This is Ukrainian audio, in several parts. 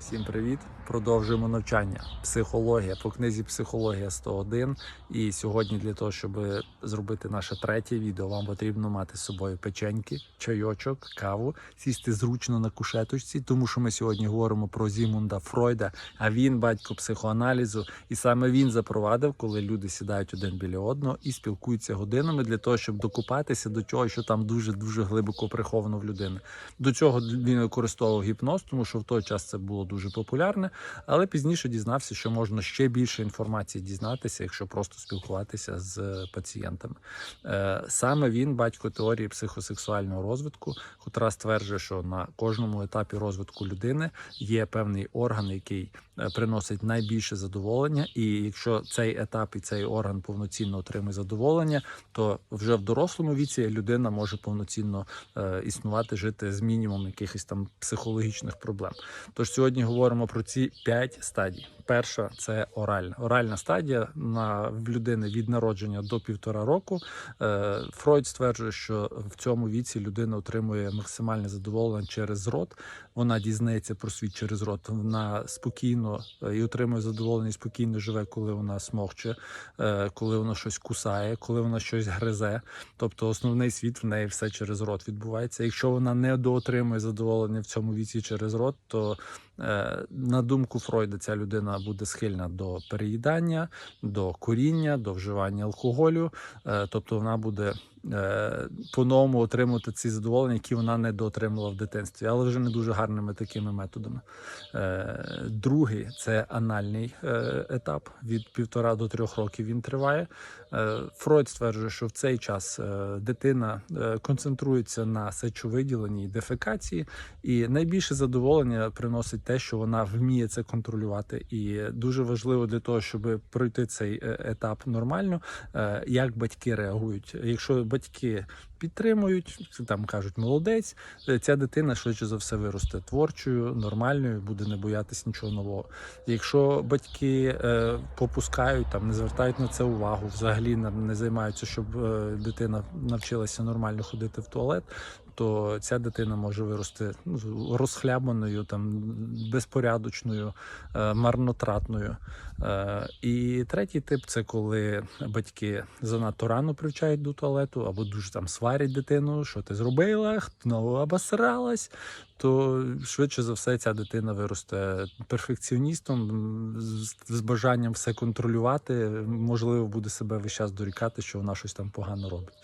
Всім привіт! Продовжуємо навчання. Психологія по книзі Психологія 101. І сьогодні для того, щоб зробити наше третє відео, вам потрібно мати з собою печеньки, чайочок, каву, сісти зручно на кушеточці, тому що ми сьогодні говоримо про Зімунда Фройда. А він батько психоаналізу, і саме він запровадив, коли люди сідають один біля одного і спілкуються годинами для того, щоб докупатися до чого, що там дуже дуже глибоко приховано в людини. До цього він використовував гіпноз, тому що в той час це було дуже популярне, але пізніше дізнався, що можна ще більше інформації дізнатися, якщо просто спілкуватися з пацієнтами. Е, Саме він батько теорії психосексуального розвитку, котра стверджує, що на кожному етапі розвитку людини є певний орган, який е, приносить найбільше задоволення, і якщо цей етап і цей орган повноцінно отримує задоволення, то вже в дорослому віці людина може повноцінно е, існувати, жити з мінімумом якихось там психологічних проблем. Тож сьогодні говоримо про ці п'ять стадій. Перша це оральна. Оральна стадія на в людини від народження до півтора року. Е, Фройд стверджує, що в цьому віці людина отримує максимальне задоволення через рот. Вона дізнається про світ через рот. Вона спокійно е, і отримує задоволення, і спокійно живе, коли вона смокче, е, коли вона щось кусає, коли вона щось гризе. Тобто основний світ в неї все через рот відбувається. Якщо вона не доотримує задоволення в цьому віці через рот, то На думку Фройда, ця людина буде схильна до переїдання, до куріння, до вживання алкоголю, Е, тобто вона буде е, по-новому отримувати ці задоволення, які вона не доотримала в дитинстві, але вже не дуже гарними такими методами. Е, Другий це анальний е, етап від півтора до трьох років він триває. Е, Фройд стверджує, що в цей час е, дитина е, концентрується на сечовиділенні і дефекації, і найбільше задоволення приносить те, що вона вміє це контролювати. І дуже важливо для того, щоб пройти цей е, етап нормально, е, як батьки реагують. Якщо батьки підтримують, там кажуть молодець, е, ця дитина швидше за все виросте творчою, нормальною, буде не боятися нічого нового. Якщо батьки е, попускають, там не звертають на це увагу, взагалі не, не займаються, щоб е, дитина навчилася нормально ходити в туалет. То ця дитина може вирости ну, розхлябаною, там безпорядочною, е, марнотратною. Е, і третій тип це коли батьки занадто рано привчають до туалету або дуже там сварять дитину, що ти зробила, знову обосралась. То швидше за все ця дитина виросте перфекціоністом з, бажанням все контролювати. Можливо, буде себе весь час дорікати, що вона щось там погано робить.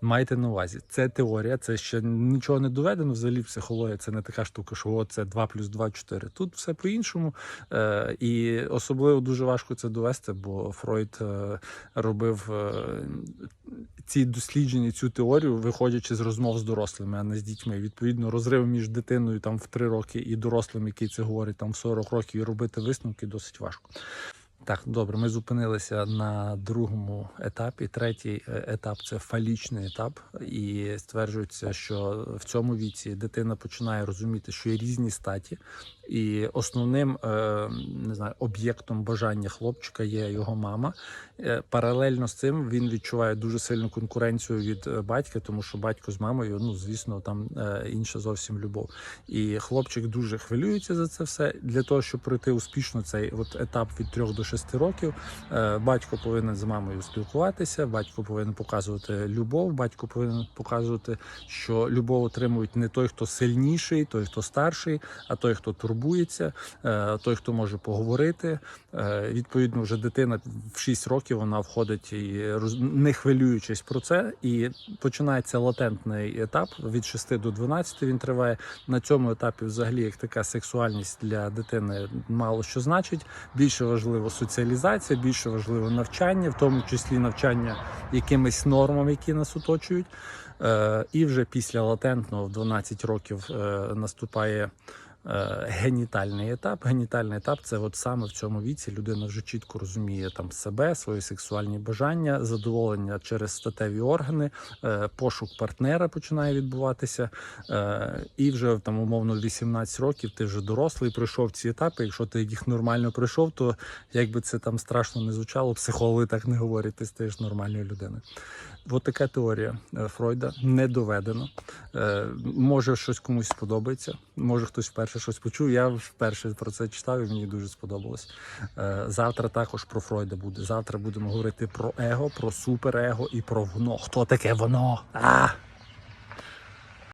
Майте на увазі, це теорія, це ще нічого не доведено. Взагалі, психологія це не така штука, що от це 2 плюс 2 – 4. Тут все по-іншому. Е, і особливо дуже важко це довести, бо Фройд е, робив е, ці дослідження, цю теорію, виходячи з розмов з дорослими, а не з дітьми. Відповідно, розрив між дитиною там в 3 роки і дорослим, який це говорить там в 40 років, і робити висновки досить важко. Так, добре, ми зупинилися на другому етапі. Третій е, етап це фалічний етап, і стверджується, що в цьому віці дитина починає розуміти, що є різні статі, і основним е, не знаю, об'єктом бажання хлопчика є його мама. Е, Паралельно з цим він відчуває дуже сильну конкуренцію від батька, тому що батько з мамою, ну звісно, там інша зовсім любов. І хлопчик дуже хвилюється за це все. Для того, щоб пройти успішно цей от етап від 3 до 6 років, е, батько повинен з мамою спілкуватися, батько повинен показувати любов, батько повинен показувати, що любов отримують не той, хто сильніший, той, хто старший, а той, хто турбується, е, той, хто може поговорити. Е, Відповідно, вже дитина в 6 років вона входить і не хвилюючись про це, і починається латентний етап від 6 до 12 Він триває на цьому етапі. Взагалі, як така сексуальність для дитини мало що значить. Більше важливо соціалізація, більше важливо навчання, в тому числі навчання якимись нормам, які нас оточують. Е, І вже після латентного в 12 років е, наступає генітальний етап. Генітальний етап це от саме в цьому віці людина вже чітко розуміє там себе, свої сексуальні бажання, задоволення через статеві органи, е, пошук партнера починає відбуватися. Е, і вже там умовно 18 років ти вже дорослий, пройшов ці етапи. Якщо ти їх нормально пройшов, то якби це там страшно не звучало, психологи так не говорять, ти стаєш нормальною людиною. От така теорія е, Фройда не доведено. Е, Може щось комусь сподобається, може хтось вперше щось почув. Я вперше про це читав і мені дуже сподобалось. Е, Завтра також про Фройда буде. Завтра будемо говорити про его, про суперего і про воно. Хто таке воно? А!